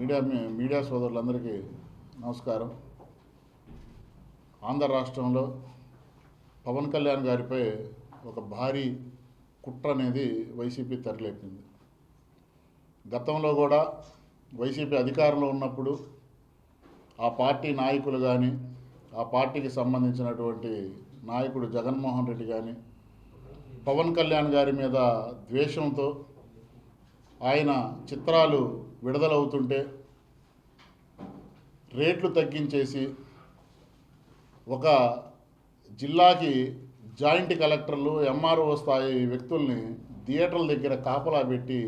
Media media సోదరులందరికీ నమస్కారం. ఆంధ్ర రాష్ట్రంలో పవన్ కళ్యాణ్ గారిపై ఒక భారీ కుట్ర అనేది వైసీపీ తెరలేపింది. గతంలో కూడా వైసీపీ అధికారంలో ఉన్నప్పుడు ఆ పార్టీ నాయకులు కానీ ఆ పార్టీకి సంబంధించినటువంటి నాయకుడు జగన్మోహన్ రెడ్డి కానీ పవన్ కళ్యాణ్ గారి మీద ద్వేషంతో ఆయన చిత్రాలు విడుదలవుతుంటే రేట్లు తగ్గించేసి ఒక జిల్లాకి జాయింట్ కలెక్టర్లు ఎంఆర్ఓ స్థాయి వ్యక్తుల్ని థియేటర్ల దగ్గర కాపలా పెట్టి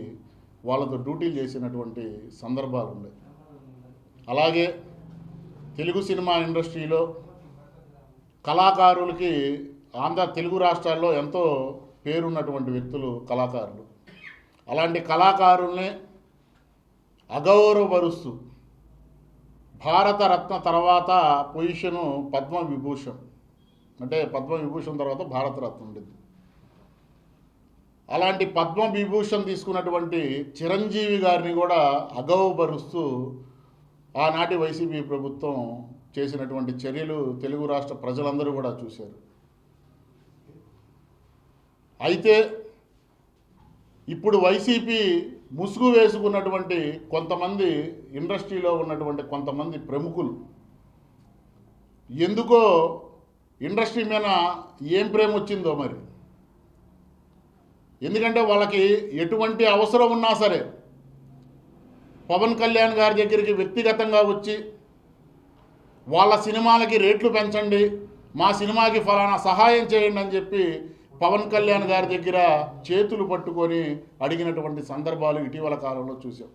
వాళ్ళతో డ్యూటీలు చేసినటువంటి సందర్భాలు ఉన్నాయి. అలాగే తెలుగు సినిమా ఇండస్ట్రీలో కళాకారులకి ఆంధ్ర తెలుగు రాష్ట్రాల్లో ఎంతో పేరున్నటువంటి వ్యక్తులు కళాకారులు. అలాంటి కళాకారుల్ని అగౌరవపరుస్తూ భారతరత్న తర్వాత పొజిషను పద్మ విభూషణ్ అంటే పద్మ విభూషణ్ తర్వాత భారతరత్న ఉండేది. అలాంటి పద్మ విభూషణ్ తీసుకున్నటువంటి చిరంజీవి గారిని కూడా అగౌరవపరుస్తూ ఆనాటి వైసీపీ ప్రభుత్వం చేసినటువంటి చర్యలు తెలుగు రాష్ట్ర ప్రజలందరూ కూడా చూశారు. అయితే ఇప్పుడు వైసీపీ ముసుగు వేసుకున్నటువంటి కొంతమంది ఇండస్ట్రీలో ఉన్నటువంటి కొంతమంది ప్రముఖులు. ఎందుకో ఇండస్ట్రీ మీద ఏం ప్రేమ వచ్చిందో మరి? ఎందుకంటే వాళ్ళకి ఎటువంటి అవసరం ఉన్నా సరే పవన్ కళ్యాణ్ గారి దగ్గరికి వ్యక్తిగతంగా వచ్చి వాళ్ళ సినిమాలకి రేట్లు పెంచండి మా సినిమాకి ఫలానా సహాయం చేయండి అని చెప్పి పవన్ కళ్యాణ్ గారి దగ్గర చేతులు పట్టుకొని అడిగినటువంటి సందర్భాలు ఇటీవల కాలంలో చూసాం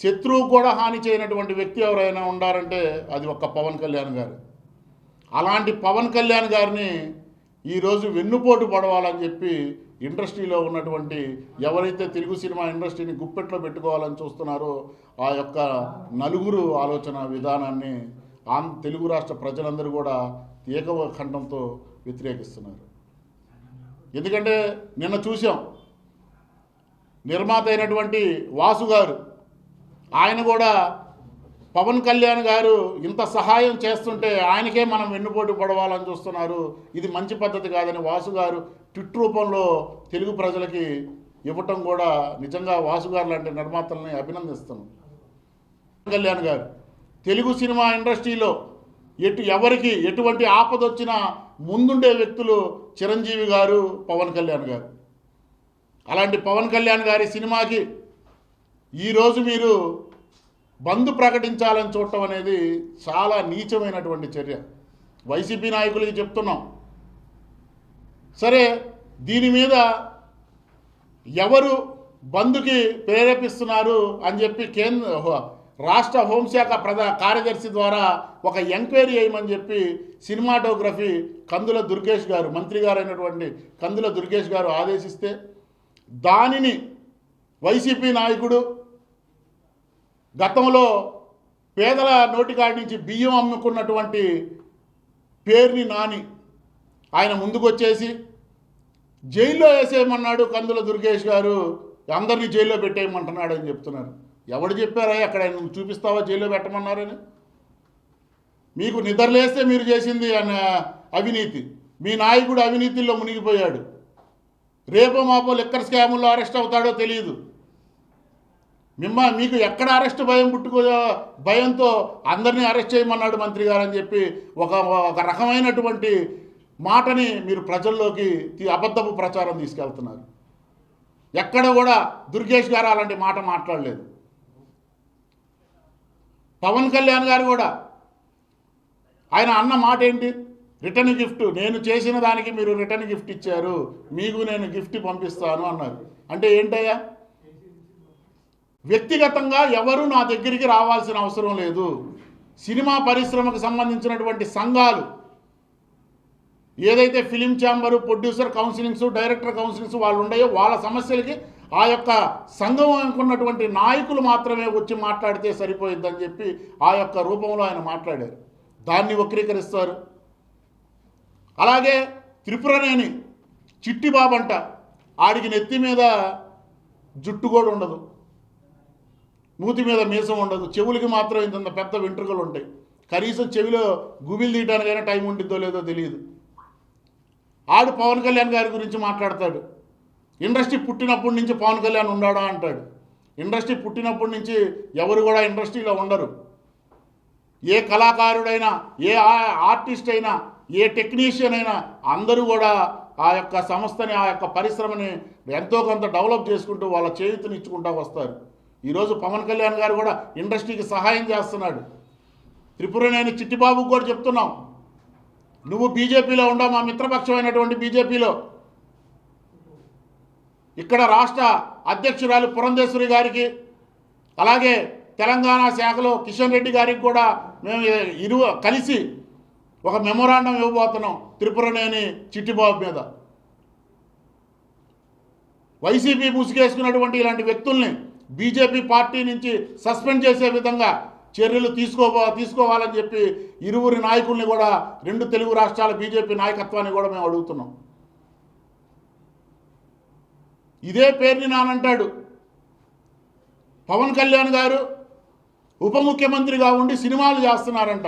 శత్రువు కూడా హాని చేయనటువంటి వ్యక్తి ఎవరైనా ఉండారంటే అది ఒక్క పవన్ కళ్యాణ్ గారు. అలాంటి పవన్ కళ్యాణ్ గారిని ఈరోజు వెన్నుపోటు పడవాలని చెప్పి ఇండస్ట్రీలో ఉన్నటువంటి ఎవరైతే తెలుగు సినిమా ఇండస్ట్రీని గుప్పెట్లో పెట్టుకోవాలని చూస్తున్నారో ఆ యొక్క నలుగురు ఆలోచన విధానాన్ని ఆంధ్ర తెలుగు రాష్ట్ర ప్రజలందరూ కూడా ఏకకంఠంతో వ్యతిరేకిస్తున్నారు. ఎందుకంటే నిన్న చూసాం నిర్మాత అయినటువంటి వాసు గారు ఆయన కూడా పవన్ కళ్యాణ్ గారు ఇంత సహాయం చేస్తుంటే ఆయనకే మనం వెన్నుపోటు పడవాలని చూస్తున్నారు. ఇది మంచి పద్ధతి కాదని వాసు గారు ట్విట్ రూపంలో తెలుగు ప్రజలకి ఇవ్వటం కూడా నిజంగా వాసు గారు లాంటి నిర్మాతల్ని అభినందిస్తున్నాం. పవన్ కళ్యాణ్ గారు తెలుగు సినిమా ఇండస్ట్రీలో ఎటు ఎవరికి ఎటువంటి ఆపద వచ్చినా ముందుండే వ్యక్తులు చిరంజీవి గారు పవన్ కళ్యాణ్ గారు. అలాంటి పవన్ కళ్యాణ్ గారి సినిమాకి ఈరోజు మీరు బంద్ ప్రకటించాలని చూడటం అనేది చాలా నీచమైనటువంటి చర్య. వైసీపీ నాయకులకి చెప్తున్నాం. సరే దీని మీద ఎవరు బంద్కి ప్రేరేపిస్తున్నారు అని చెప్పి కేంద్ర రాష్ట్ర హోంశాఖ ప్రధా కార్యదర్శి ద్వారా ఒక ఎంక్వైరీ చేయమని చెప్పి సినిమాటోగ్రఫీ కందుల దుర్గేష్ గారు మంత్రి గారు అయినటువంటి కందుల దుర్గేష్ గారు ఆదేశిస్తే దానిని వైసీపీ నాయకుడు గతంలో పేదల నోటికాడి నుంచి బియ్యం అమ్ముకున్నటువంటి పేరుని నాని ఆయన ముందుకొచ్చేసి జైల్లో వేసేయమన్నాడు కందుల దుర్గేష్ గారు అందరినీ జైల్లో పెట్టేయమంటున్నాడు అని చెప్తున్నారు. ఎవడు చెప్పారా అక్కడ ఆయన నువ్వు చూపిస్తావా జైల్లో పెట్టమన్నారని? మీకు నిద్రలేస్తే మీరు చేసింది అన్న అవినీతి. మీ నాయకుడు అవినీతిలో మునిగిపోయాడు. రేపో మాపో లిక్కర్ స్కాముల్లో అరెస్ట్ అవుతాడో తెలియదు మిమ్మ మీకు ఎక్కడ అరెస్ట్ భయం పుట్టుకో భయంతో అందరినీ అరెస్ట్ చేయమన్నాడు మంత్రి గారు అని చెప్పి ఒక ఒక రకమైనటువంటి మాటని మీరు ప్రజల్లోకి తీ- అబద్ధపు ప్రచారం తీసుకెళ్తున్నారు. ఎక్కడ కూడా దుర్గేష్ గారు అలాంటి మాట మాట్లాడలేదు. పవన్ కళ్యాణ్ గారు కూడా. ఆయన అన్న మాట ఏంటి? Return gift. నేను చేసిన దానికి మీరు రిటర్న్ గిఫ్ట్ ఇచ్చారు. మీకు నేను గిఫ్ట్ పంపిస్తాను అన్నారు. అంటే ఏంటయ్యా? వ్యక్తిగతంగా ఎవరు నా దగ్గరికి రావాల్సిన అవసరం లేదు. సినిమా పరిశ్రమకు సంబంధించినటువంటి సంఘాలు ఏదైతే film chamber producer counsellings director counsellings వాళ్ళు ఉన్నాయో వాళ్ళ సమస్యలకి ఆ యొక్క సంఘం అనుకున్నటువంటి నాయకులు మాత్రమే వచ్చి మాట్లాడితే సరిపోయిందని చెప్పి ఆ యొక్క రూపంలో ఆయన మాట్లాడారు. దాన్ని వక్రీకరిస్తారు. అలాగే త్రిపురనేని చిట్టి బాబంట ఆడికి నెత్తి మీద జుట్టు కూడా ఉండదు. మూతి మీద మీసం ఉండదు. చెవులకి మాత్రం ఇంత పెద్ద వెంట్రుకలు ఉంటాయి. కనీసం చెవిలో గుబిలు తీయడానికైనా టైం ఉంటుందో లేదో తెలియదు. ఆడు పవన్ కళ్యాణ్ గారి గురించి మాట్లాడతాడు. ఇండస్ట్రీ పుట్టినప్పటి నుంచి పవన్ కళ్యాణ్ ఉన్నాడా అంటాడు. ఇండస్ట్రీ పుట్టినప్పటి నుంచి ఎవరు కూడా ఇండస్ట్రీలో ఉండరు. ఏ కళాకారుడైనా ఏ ఆ- ఆర్టిస్ట్ అయినా ఏ టెక్నీషియన్ అయినా అందరూ కూడా ఆ యొక్క సంస్థని ఆ యొక్క పరిశ్రమని ఎంతో కొంత డెవలప్ చేసుకుంటూ వాళ్ళ చేయుతని ఇచ్చుకుంటూ వస్తారు. ఈరోజు పవన్ కళ్యాణ్ గారు కూడా ఇండస్ట్రీకి సహాయం చేస్తున్నాడు. త్రిపురనేని చిట్టిబాబుకు కూడా చెప్తున్నాం. నువ్వు బీజేపీలో ఉండవు మా మిత్రపక్షమైనటువంటి బీజేపీలో. ఇక్కడ రాష్ట్ర అధ్యక్షురాలు పురంధేశ్వరి గారికి అలాగే తెలంగాణ శాఖలో కిషన్ రెడ్డి గారికి కూడా మేము ఇరు కలిసి ఒక మెమొరాండం ఇవ్వబోతున్నాం త్రిపురనేని చిట్టిబాబు మీద. వైసీపీ ముసుగేసుకున్నటువంటి ఇలాంటి వ్యక్తుల్ని బీజేపీ పార్టీ నుంచి సస్పెండ్ చేసే విధంగా చర్యలు తీసుకోబో తీసుకోవాలని చెప్పి ఇరువురి నాయకుల్ని కూడా రెండు తెలుగు రాష్ట్రాల బీజేపీ నాయకత్వాన్ని కూడా మేము అడుగుతున్నాం. ఇదే పేరుని నానంటాడు. పవన్ కళ్యాణ్ గారు ఉప ముఖ్యమంత్రిగా ఉండి సినిమాలు చేస్తున్నారంట.